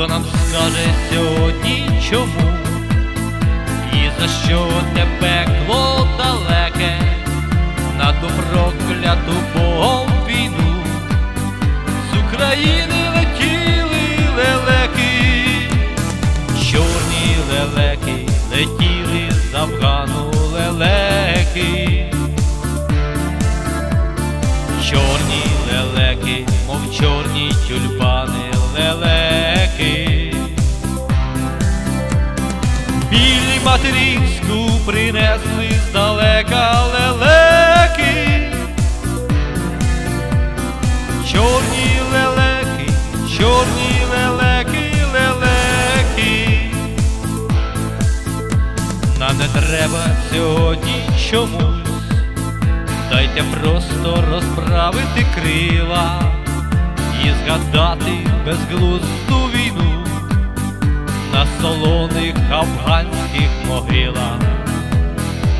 хто нам скаже сьогодні чому, і за що те пекло далеке, на ту прокляту Богом війну, з України летіли лелеки, чорні лелеки летіли з Афгану лелеки. Чорні лелеки, мов чорні тюльпани материнську принесли здалека лелеки. Чорні лелеки, чорні лелеки, лелеки. Нам не треба сьогодні чомусь, дайте просто розправити крила і згадати безглузду війну на солоних афганських могилах,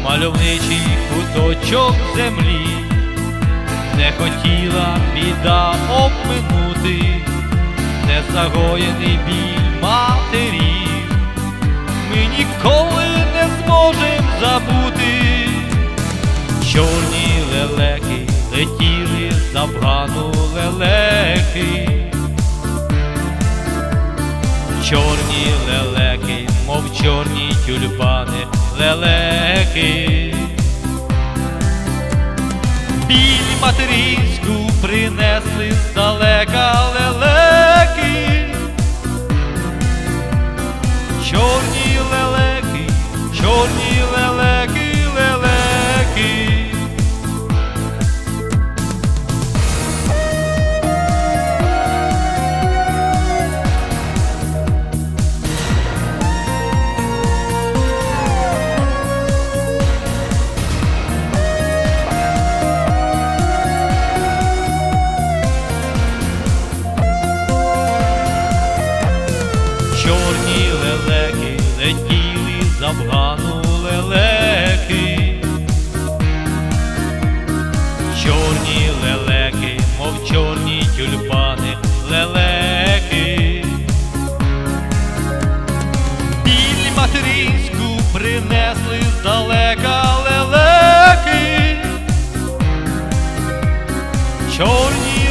мальовничий куточок землі, не хотіла біда обминути, незагоєний біль матерів, ми ніколи не зможем забути. Чорні лелеки летіли з Афгану лелеки. Чорні лелеки, мов чорні тюльпани, лелеки. Біль материнську принесли здалека лелеки. Материнську принесли здалека лелеки. Чорні